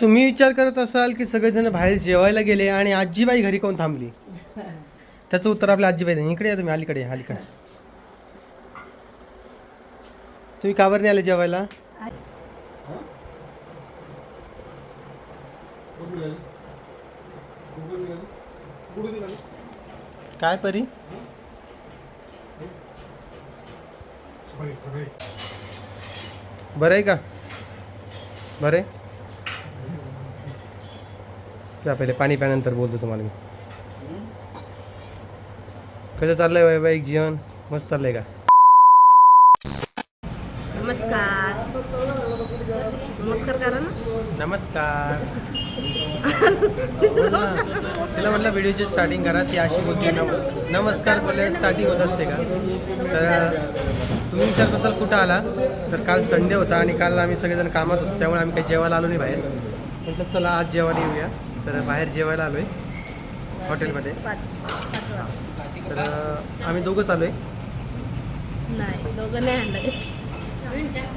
तुम्ही विचार करत असाल की सगळेजण बाहेर जेवायला गेले आणि आजीबाई घरी कोण थांबली? त्याचं उत्तर आपल्या आजीबाई नाही इकडे या तुम्ही अलीकडे अलीकडे. तुम्ही का नाही आले जेवायला? काय परी? बरं आहे का? बरं आहे या पहिले पाणी प्यानंतर बोलतो तुम्हाला मी. कसं चाललंय वैवाहिक जीवन? मस्त चाललंय का? नमस्कार. नमस्कार करा ना. नमस्कार. तिला म्हटलं व्हिडिओची स्टार्टिंग करा ती अशी बोलते नमस् नमस्कार बोलले स्टार्टिंग होत असते का? तर तुम्ही विचारत असाल कुठं आला तर काल संडे होता आणि काल आम्ही सगळेजण कामात होतो त्यामुळे आम्ही काही जेवायला आलो नाही बाहेर. म्हटलं चला आज जेवायला येऊया. तर बाहेर जेवायला आलो आहे हॉटेलमध्ये. तर आम्ही दोघंच आलो आहे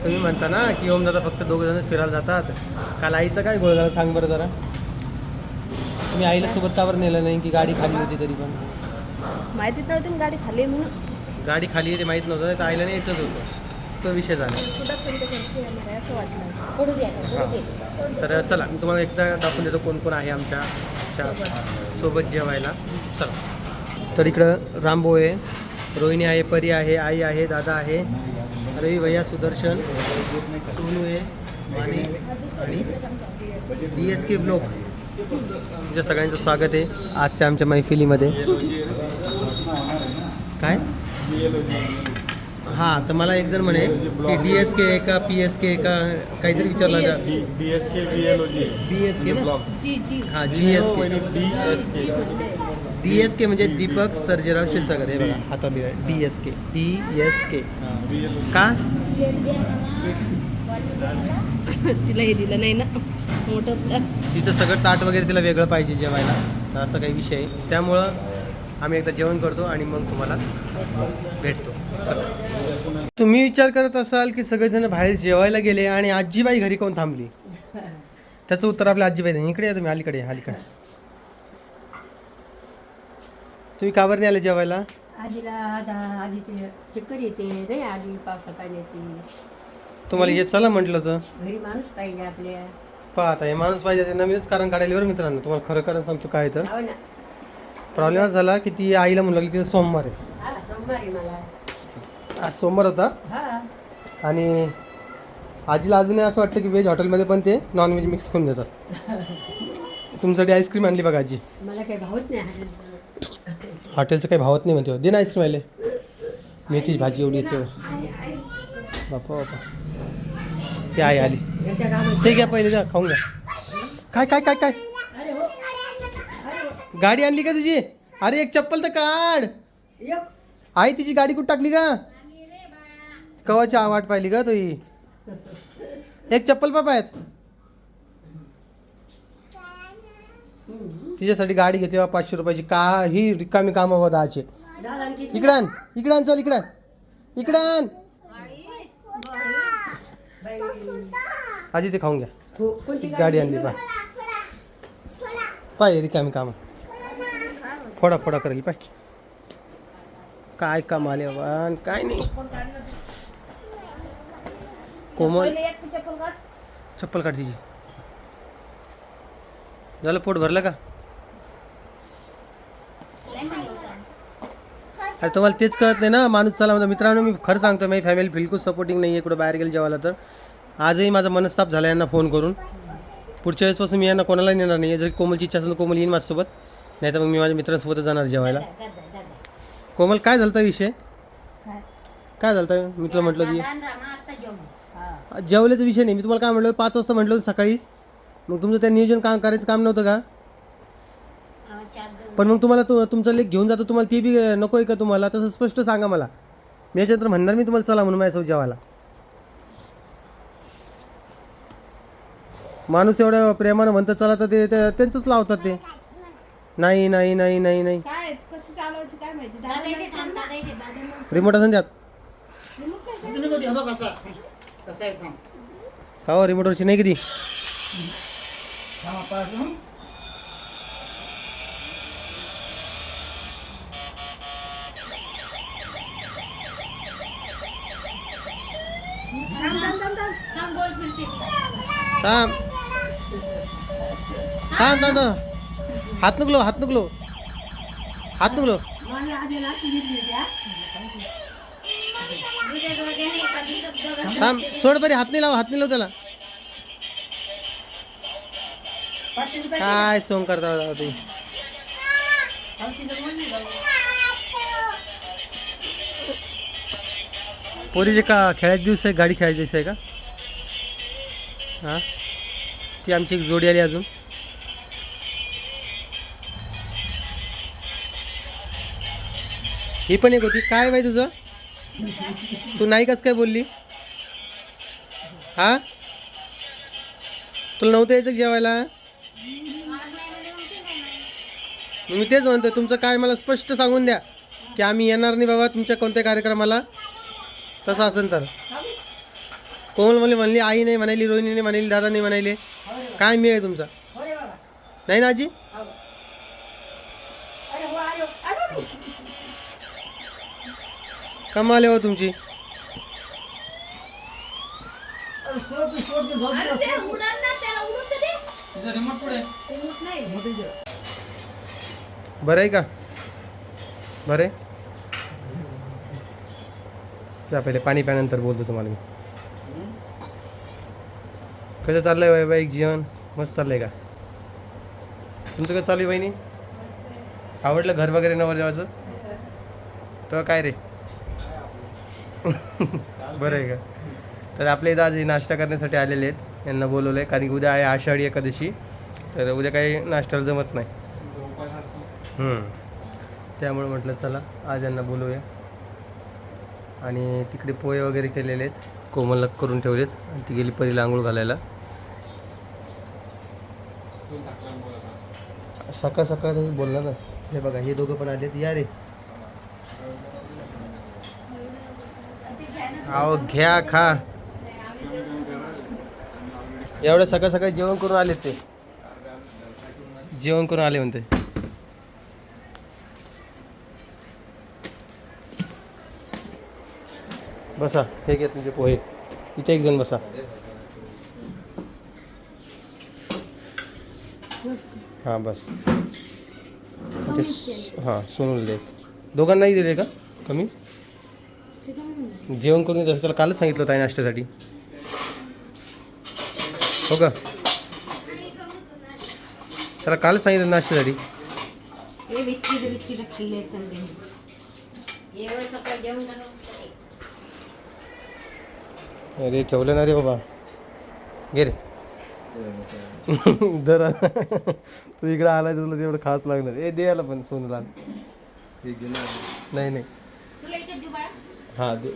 तुम्ही म्हणता ना की ओम दादा फक्त दोघं जण फिरायला जातात. काल आईचं काय गोळ झाला? सांग बरं जरा. तुम्ही आईला सोबत का बरं नेलं नाही? की गाडी खाली होती तरी पण? माहितीच नव्हती गाडी खाली म्हणून. गाडी खाली आहे ते माहीत नव्हतं तर आईला न्यायचंच होतं. तो विषय झाला. असं वाटलं. द्या दे. तर चला मी तुम्हाला एकदा दाखवून देतो कोण कोण आहे आमच्या च्या सोबत जेवायला. चला. तर इकडं रामभाऊ आहे रोहिणी आहे परी आहे आई आहे दादा आहे. रवी भैया सुदर्शन सोनू आहे माने आणि डी एस के ब्लॉग्स तुमच्या सगळ्यांचं स्वागत आहे आजच्या आमच्या मैफिलीमध्ये. काय? हां तर मला एक जण म्हणे की डी एस के का पी एस के का काहीतरी विचारलं जा D S K B L O G D S K ना? जी हां जी S K D S K D S K म्हणजे दीपक सर्जेराव क्षीरसागर हे बघा हातात D S K D S K B का? तिला हे दिलं नाही ना. मोठं तिचं सगळं ताट वगैरे तिला वेगळं पाहिजे जेवायला. तर असं काही विषय आहे. त्यामुळं आम्ही एकदा जेवण करतो आणि मग तुम्हाला भेटतो. चला तुम्ही विचार करत असाल की सगळेजण बाहेर जेवायला गेले आणि आजीबाई घरी कोण थांबली? त्याचं उत्तर आपल्या आजीबाई देईन इकडे या तुम्ही अलीकडे अलीकडे. तुम्ही का बरं नाही आले जेवायला? आजीला आता आजीचे चक्कर येते नाही आली पावसा पाण्याची. तुम्हाला हे चला म्हटलं होतं. घरी माणूस पाहिजे आपल्या पहा आता हे माणूस पाहिजे ते नवीनच कारण काढायला बरं मित्रांनो. तुम्हाला खरं खरं सांगतो काय तर. हो प्रॉब्लेम असा झाला की ती आईला म्हणू लागली तिला सोमवार आहे. हा सोमवारी मला. आज सोमवार होता. हा. आणि आजीला अजूनही असं वाटतं की व्हेज हॉटेलमध्ये पण ते नॉनव्हेज मिक्स करून देतात. तुमच्यासाठी आईस्क्रीम आणली बघा आजी. मला काही भावत नाही. हॉटेलचं. काही भावत नाही म्हणते. दे ना आईस्क्रीम आले मेथीची भाजी एवढी येते. बापा बापा. ती आई आली. ते घ्या पहिले द्या खाऊन घ्या. काय काय काय काय? गाडी आणली का तुझी? अरे एक चप्पल तर काढ. आई तिची गाडी कुठं टाकली का कवाची आवाट पाहिली का तुही? एक चप्पल पापा आहेत तिच्यासाठी गाडी घेते बा पाचशे रुपयाची. का ही रिकामी कामं बा दहाचे दादा आणखी आण इकडं आण चल इकडं आण. आजी ते खाऊन घ्या. गाडी आणली पाय पाय रिकामी कामं. फोडा फोडा करेल पाय काय काम आले बाबा काय नाही. कोमल. चप्पल काढ. तिची. झालं पोट भरलं का? अरे तुम्हाला तेच कळत नाही ना माणूस चला म्हणतो मित्रांनो मी खरं सांगतो माझी फॅमिली बिलकुल सपोर्टिंग नाही आहे कुठं बाहेर गेलं जेवायला तर. आजही माझा मनस्ताप झाला यांना फोन करून. पुढच्या वेळेसपासून मी यांना कोणाला नेणार नाही जरी कोमलची इच्छा असेल तर कोमल येईन माझ्यासोबत. नाही तर मग मी माझ्या मित्रांसोबतच जाणार जेवायला. कोमल काय झालं विषय? काय? झालं? मी तुला म्हटलं की जेवल्याचा विषय नाही. मी तुम्हाला काय म्हटलं पाच वाजता म्हटलं सकाळीच मग तुमचं त्या नियोजन काम करायचं काम नव्हतं का? पण मग तुम्हाला तु तुमचा लेख घेऊन जातो तुम्हाला ते बी नको आहे का तुम्हाला? तसं स्पष्ट सांगा मला. मी याच्यानंतर म्हणणार मी तुम्हाला चला म्हणून माझ्यासोबत जेवायला. माणूस एवढ्या प्रेमानं म्हणतं चला तर ते त्यांचंच लावतात ते. नाही नाही नाही नाही नाही. काय कसं चालवायचं काय माहिती? रिमोट असेल त्यात का हो रिमोटवरची नाही किती? थांब बोल फिरते ती. थांब. थांब थांब थांब. हात नुकलो हात नुकलो हात नुकलो थांब सोड बरी हात नाही लाव हात नाही लाव त्याला. काय सोंग करता होता तुम्ही. पोरीचे का खेळायचे दिवस आहे गाडी खेळायची दिवस आहे का? हां? ती आमची एक जोडी आली अजून. ही पण एक होती. काय बाई तुझं? तू नाही कस काय बोलली? हा? तुला नव्हतं यायचं जेवायला? मी तेच म्हणतो तुमचं काय मला स्पष्ट सांगून द्या की आम्ही येणार नाही बाबा तुमच्या कोणत्या कार्यक्रमाला? तसं असेल तर. कोमल म्हणले म्हणली आई नाही म्हणाली रोहिणी नाही म्हणाली दादा नाही म्हणाले. काय मिळेल आहे तुमचा? नाही ना आजी? कमाल आहे हो तुमची. बरं आहे का? बरं आहे? त्या पहिले पाणी प्यानंतर बोलतो तुम्हाला मी. कसं चाललंय वैवाहिक जीवन मस्त चाललंय का? तुमचं कसं चालू आहे बहिणी? आवडलं घर वगैरे नवर देवाचं तर काय रे? बरं आहे का? तर आपल्या इथं आज हे नाश्ता करण्यासाठी आलेले आहेत. यांना बोलवलं आहे कारण की उद्या आहे आषाढी एकादशी. तर उद्या काही नाश्त्याला जमत नाही. त्यामुळे म्हटलं चला आज यांना बोलवूया. आणि तिकडे पोहे वगैरे केलेले आहेत. कोमलला करून ठेवलेत. आणि ती गेली परीला आंघोळ घालायला. सकाळ सकाळ तसं बोलला ना. हे बघा हे दोघं पण आलेत. या रे. ते घ्या खा। एवढ्या सकाळ सकाळी जेवण करून आलेत ते. जेवण करून आले म्हणते. बसा हे घ्या तुमचे पोहे. इथे एक जण बसा. हाँ बस. ते हाँ सोनूला दे. दोघांनाही दिले का? कमी? जेवण करून येत असं त्याला कालच सांगितलं होतं नाश्त्यासाठी. हो का? त्याला कालच सांगितलं नाश्त्यासाठी. अरे ठेवलं ना रे बाबा. घे रे. दर तू इकडं आलाय तुला तेवढं खास लागणार. ए दे याला पण सोनूला. नाही नाही तुला याच्यात देऊ बाळा हां दे.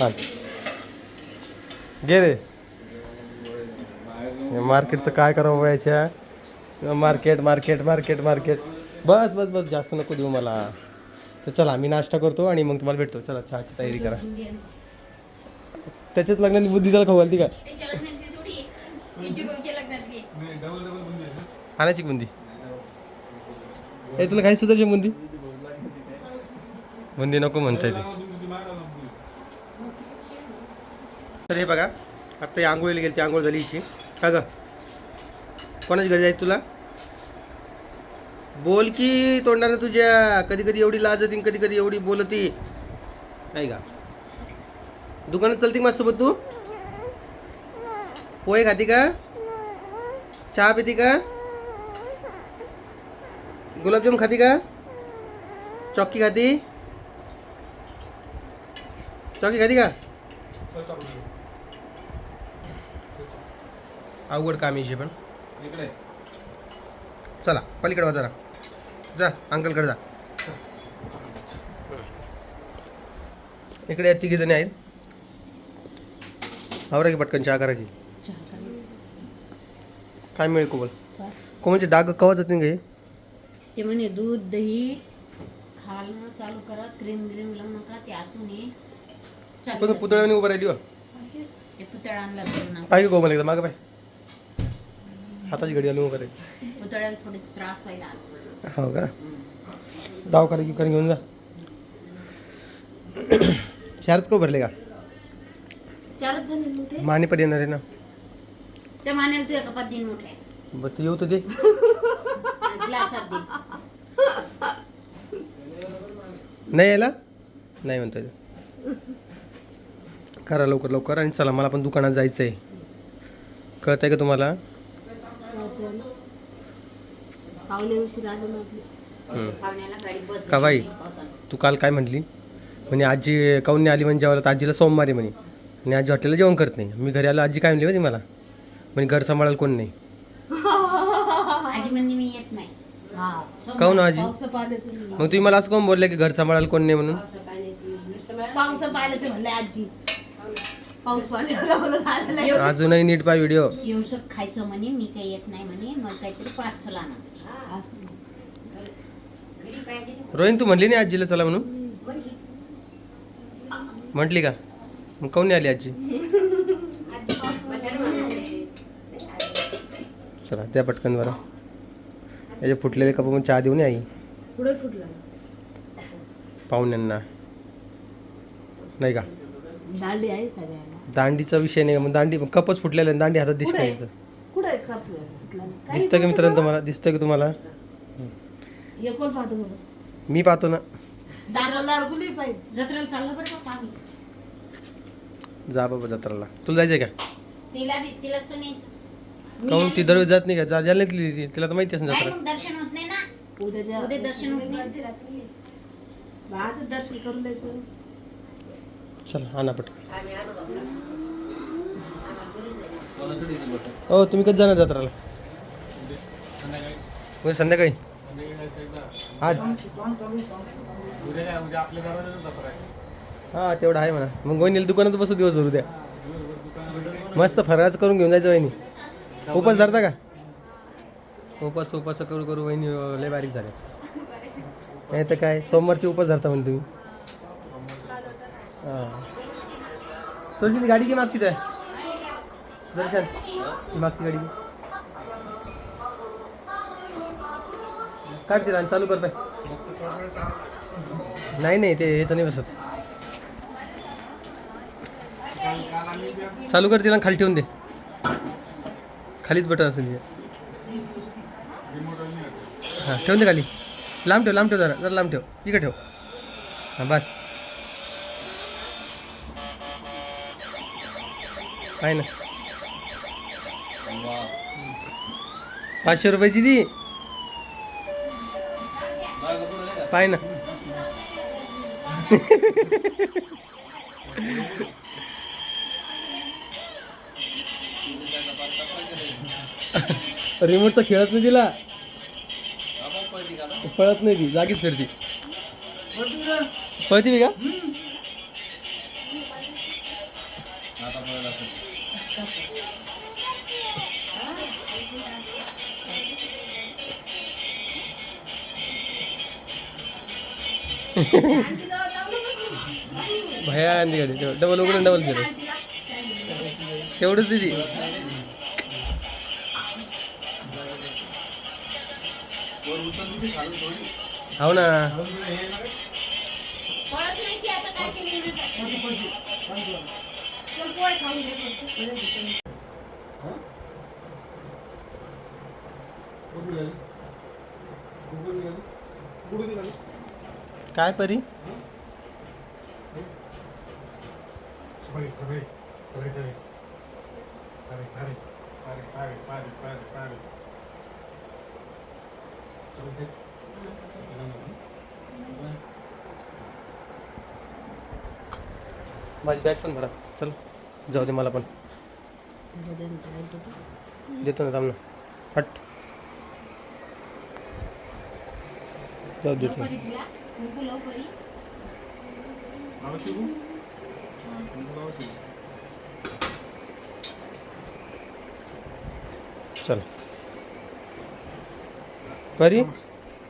हां. रे. मार्केटचं काय करावं बाबा याच्या? Market market market market. बस बस बस जास्त नको देऊ मला. तर चला मी नाश्ता करतो आणि मग तुम्हाला भेटतो. चला चहाची तयारी करा. त्याच्याच लग्नाची बुद्धी त्याला खाऊ ती का? आणायची बुंदी? हे तुला काही सुधारची बुंदी? बुंदी नको म्हणता ते. तर हे बघा आत्ता ही आंघोळीला गेली ती आंघोळ झाली हिची. का ग? कोणाची घरी जायचं तुला? बोल की तोंडानं तुझ्या. कधी कधी एवढी लाज कधी कधी एवढी बोलती. नाही का? दुकानात चलती का माझ्यासोबत तू? पोहे खाती का? चहा पिती का? गुलाबजाम खाती का? चॉकी खाती? चॉकी खाती का अवघड काम आहे पण. चला पलीकडे वा जरा. जा अंकलकडे जा. इकडे या तिघी जणी आहेत. आवरा की पटकन चहा करा की. काय मिळेल कोमल? कोमलचे डाग कवा जातील का हे? ते म्हणे दूध दही खाणं चालू करा क्रीम ग्रीम लावू नका ते आतून पण पुतळ्याने उभं राहिली हो. ते पुतळा आणला धरून आपण. पाहिजे एकदा मागं पाय. हाताची घडी पुतळ्याला थोडे त्रास व्हायला आमचा हो का? दवाखाना की घेऊन जा. चारच को भरले का? चारच जण आहेत मोठे माने पण येणार आहे ना. त्या मानेला तुझ्या कपात दिन मोठे बरं तू येऊ तर दे. ग्लासात दे. नाही यायला? नाही म्हणता करा लवकर लवकर आणि चला मला पण दुकानात जायचं आहे कळतंय का तुम्हाला? का बाई? तू काल काय म्हटली? म्हणे आजी काऊन आली म्हणजे जेवायला तर आजीला सोमवारी म्हणे. आणि आजी हॉटेलला जेवण करत नाही. मी घरी आलो आजी काय म्हणली माहिती मला? म्हणे घर सांभाळायला कोण नाही. काऊन आजी? मग तुम्ही मला असं कोण बोलले की घर सांभाळायला कोण नाही म्हणून पावसा पाण्याचं म्हणलं आजी पाऊस आहे. अजूनही नीट पा व्हिडिओ एवढं खायचं म्हणे मी काही येत नाही म्हणे मला काहीतरी पार्सल आणा. रोहिन तू म्हणली नाही आजीला चला म्हणून? म्हटली का? मग काऊन नाही आली आजी? चला द्या पटकन बरं. याचे फुटलेले कप मग चहा देऊन आई. पुढे फुटलं. पाहुण्यांना. नाही का? दांडी आहे सगळ्यांना. दांडीचा विषय नाही मग दांडी कपच फुटलेला आहे, दांडी हातात कुठे दिसकायचं. कुठे काही दिसतं की मित्रांनो तुम्हाला? दिसतं की तुम्हाला? हे कोण पाहतो बघ मी पाहतो ना. दाराला गुली पाहिजे. जत्रेला चाललं बरं का आम्ही जा बाबा जत्राला. तुला जायचंय का? तिला बी तिलाच तर न्यायचं. मी काहून ती दरवेळेस जात नाही का? जा जायला नाही ती. तिला तर माहिती असेल नाही जत्रा. मग दर्शन होत नाही ना. उद्याच्या उद्या दर्शन होत नाही. बाळाचं दर्शन करून द्यायचं. चला आणा पटकन. हो तुम्ही कधी जाणार जत्राला? उद्या म्हणजे संध्याकाळी? आज? हा तेवढं आहे म्हणा. मग वहिनीला दुकानात बसू दिवस उद्या मस्त फराज करून घेऊन जायचं वहिनी. उपास धरता का? उपास उपास करू करू वहिनी लय बारीक झाले नाही तर काय सोमवारची उपास धरता म्हणे तुम्ही. सोडशील ती गाडी की मागची काय दर्शन ती मागची गाडी काढते तिला आणि चालू कर पाय नाही नाही ते ह्याचं नाही बसत। चालू कर तिला आणि खाली ठेवून दे। खालीच बटन असेल तिथे हां ठेवून दे खाली। लांब ठेव लांब ठेव जरा जरा लांब ठेव इकडे ठेव। हां बस. आहे ना पाचशे रुपयाची ती. पाय ना. रिमोटचा खेळत नाही तिला. पळत नाही ती. जागीच फिरती. पळती मी का? भया आणि गाडी. डबल उघडून डबल फिर तेवढंच आहे ती हो ना. कळत नाही की आता काय परी? माझी बॅग पण भरा. चल जाऊ दे मला पण. देतो ना जाऊ हट. जाऊ देतो কুকুলো করি আরো चल. परी?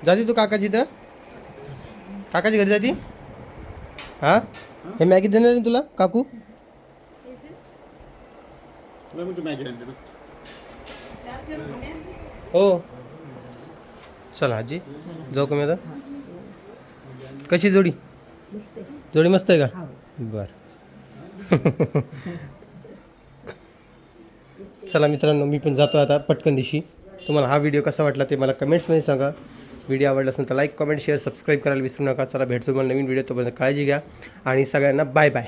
जाती तू काकाची तर? काकाची घरी जाती? हा? हे मॅगी देणार नाही तुला काकू? हो. चल आजी जाऊ कमी आता? कशी जोडी? जोडी मस्त आहे का? बर. चला मित्रांनो मी पण जातो आता पटकन दिशी तुम्हाला हा व्हिडिओ कसा वाटला ते मला कमेंट्समध्ये सांगा. व्हिडिओ आवडला असेल तर लाईक कमेंट शेअर सबस्क्राईब करायला विसरू नका. चला भेटतो मला नवीन व्हिडिओ तोपर्यंत काळजी घ्या. आणि सगळ्यांना बाय बाय